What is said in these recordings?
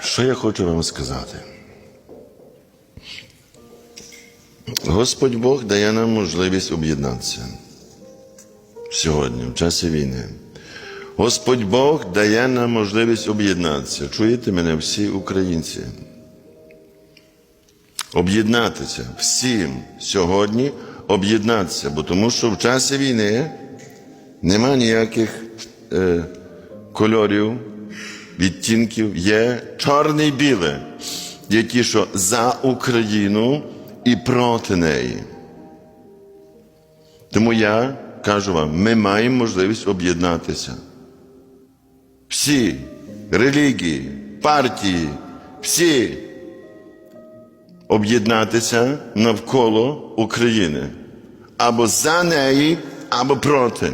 Що я хочу вам сказати? Господь Бог дає нам можливість об'єднатися сьогодні, в часі війни. Господь Бог дає нам можливість об'єднатися. Чуєте мене всі українці? Об'єднатися всім сьогодні об'єднатися, бо тому що в часі війни нема ніяких е, кольорів, відтінків, є чорне і біле. Є ті, що за Україну і проти неї. Тому я кажу вам, ми маємо можливість об'єднатися. Всі релігії, партії, всі об'єднатися навколо України або за неї, або проти.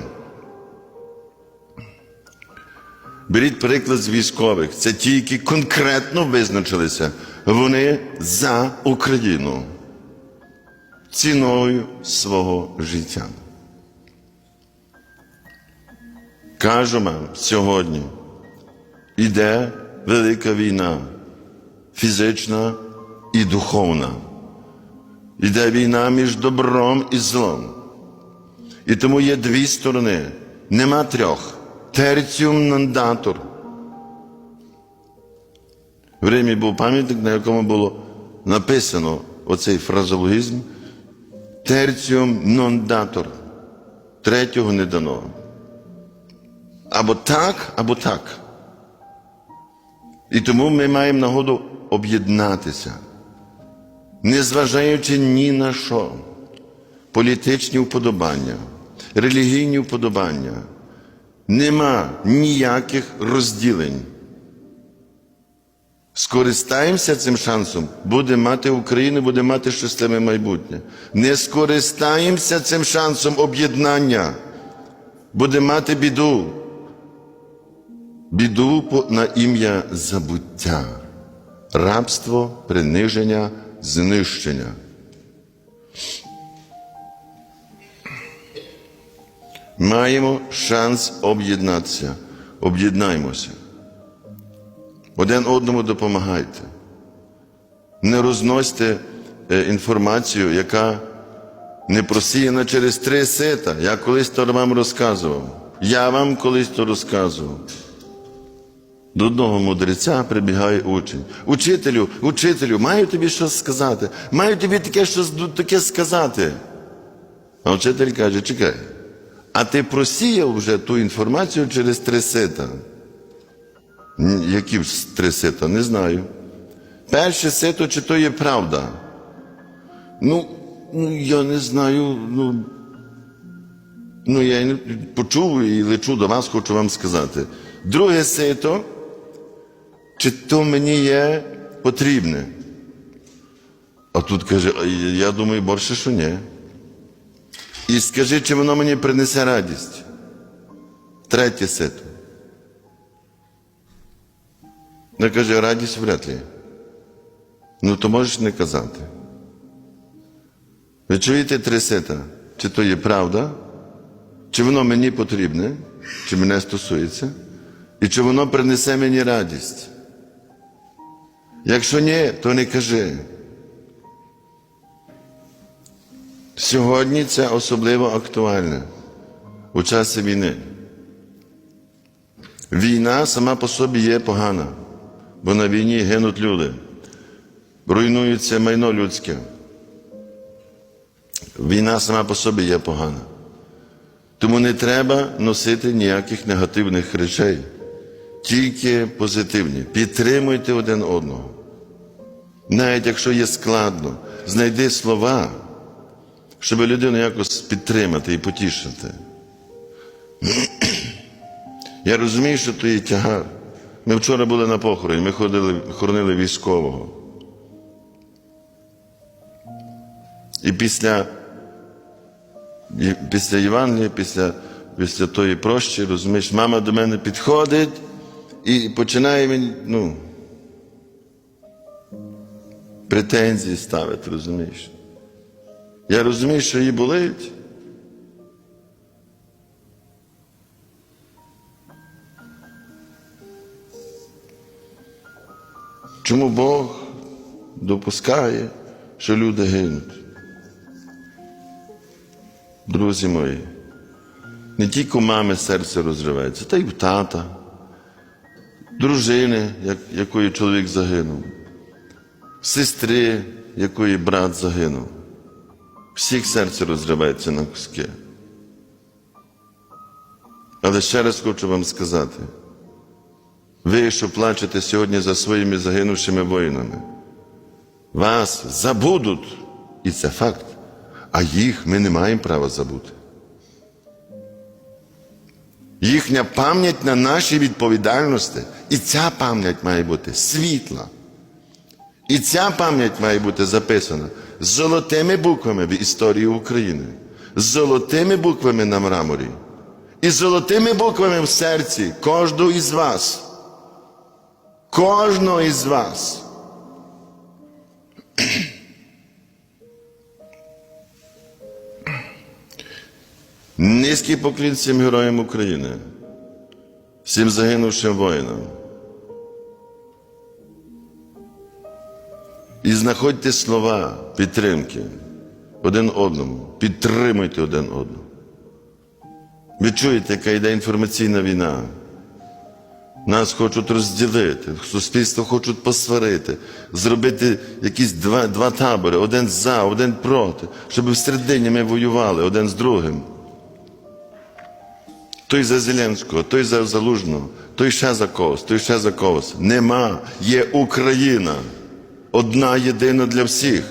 Беріть приклад з військових. Це ті, які конкретно визначилися. Вони за Україну ціною свого життя. Кажу вам сьогодні, іде велика війна, фізична і духовна. Іде війна між добром і злом. І тому є дві сторони, нема трьох. Терціум нандатор. В Римі був пам'ятник, на якому було написано оцей фразологізм терціум нон-датор. Третього не дано. Або так, або так. І тому ми маємо нагоду об'єднатися, незважаючи ні на що, політичні вподобання, релігійні вподобання. Нема ніяких розділень. Скористаємося цим шансом, буде мати Україна, буде мати щасливе майбутнє. Не скористаємося цим шансом об'єднання, буде мати біду. Біду на ім'я забуття, рабство, приниження, знищення. Маємо шанс об'єднатися. Об'єднаймося. Один одному допомагайте. Не розносьте е, інформацію, яка не просіяна через три сита. Я колись то вам розказував. Я вам колись то розказував. До одного мудреця прибігає учень. Учителю, учителю, маю тобі щось сказати. Маю тобі таке щось таке сказати. А вчитель каже: чекай, а ти просіяв вже ту інформацію через три сита? Які три сита? Не знаю. Перше сито, чи то є правда? Ну, ну я не знаю. Ну, ну я почув і лечу до вас, хочу вам сказати. Друге сито, чи то мені є потрібне? А тут каже, я думаю, більше, що ні. І скажи, чи воно мені принесе радість. Третє сито. Не каже, радість вряд ли. Ну, то можеш не казати. Ви чуєте три сита? Чи то є правда? Чи воно мені потрібне, чи мене стосується? І чи воно принесе мені радість? Якщо ні, то не кажи. Сьогодні це особливо актуальне у часі війни. Війна сама по собі є погана, бо на війні гинуть люди, руйнується майно людське. Війна сама по собі є погана. Тому не треба носити ніяких негативних речей, тільки позитивні. Підтримуйте один одного. Навіть якщо є складно, знайди слова, щоб людину якось підтримати і потішити. Я розумію, що то є тягар. Ми вчора були на похороні, ми ходили, хоронили військового. І після, і після Євангелія, після, після тої прощі, розумієш, мама до мене підходить і починає мені, ну, претензії ставити, розумієш. Я розумію, що їй болить. Чому Бог допускає, що люди гинуть? Друзі мої, не тільки у мами серце розривається, та й в тата, дружини, як, якої чоловік загинув, сестри, якої брат загинув. Всіх серце розривається на куски. Але ще раз хочу вам сказати, ви, що плачете сьогодні за своїми загинувшими воїнами, вас забудуть, і це факт, а їх ми не маємо права забути. Їхня пам'ять на нашій відповідальності, і ця пам'ять має бути світла. І ця пам'ять має бути записана золотими буквами в історії України, з золотими буквами на мраморі і золотими буквами в серці кожного із вас. Кожного із вас. Низький поклін всім героям України, всім загинувшим воїнам. І знаходьте слова підтримки один одному, підтримуйте один одного. Ви чуєте, яка йде інформаційна війна. Нас хочуть розділити, суспільство хочуть посварити, зробити якісь два, два табори, один за, один проти, щоб всередині ми воювали один з другим. Той за Зеленського, той за Залужного, той ще за когось, той ще за когось. Нема. Є Україна. Одна єдина для всіх.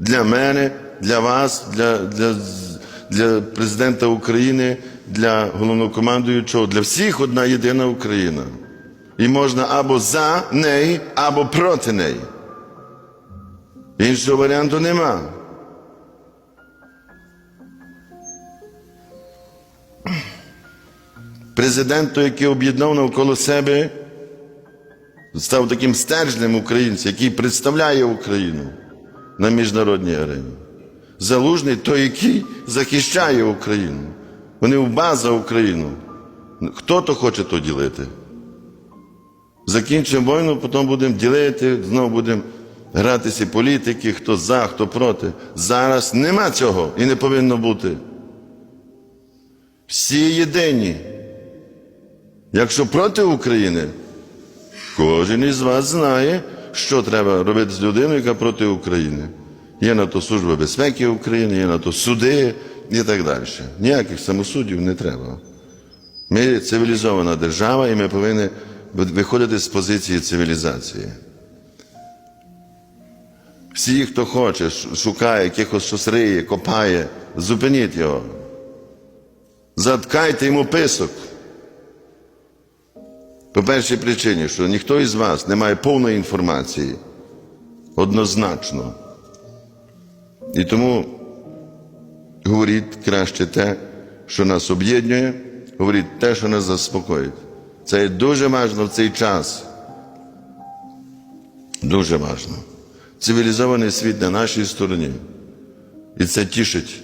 Для мене, для вас, для, для, для президента України, для головнокомандуючого, для всіх одна єдина Україна. І можна або за неї, або проти неї. Іншого варіанту нема. Президент, який об'єднав навколо себе, став таким стержнем українця, який представляє Україну на міжнародній арені. Залужний той, який захищає Україну. Вони в база Україну. Хто то хоче то ділити? Закінчимо війну, потім будемо ділити, знову будемо гратися політики, хто за, хто проти. Зараз нема цього і не повинно бути. Всі єдині. Якщо проти України, кожен із вас знає, що треба робити з людиною, яка проти України. Є на то Служба безпеки України, є на то суди і так далі. Ніяких самосудів не треба. Ми цивілізована держава, і ми повинні виходити з позиції цивілізації. Всі, хто хоче, шукає якихось щось риє, копає, зупиніть його. Заткайте йому писок. По першій причині, що ніхто із вас не має повної інформації однозначно. І тому говоріть краще те, що нас об'єднує, говоріть те, що нас заспокоїть. Це є дуже важливо в цей час. Дуже важливо. Цивілізований світ на нашій стороні. І це тішить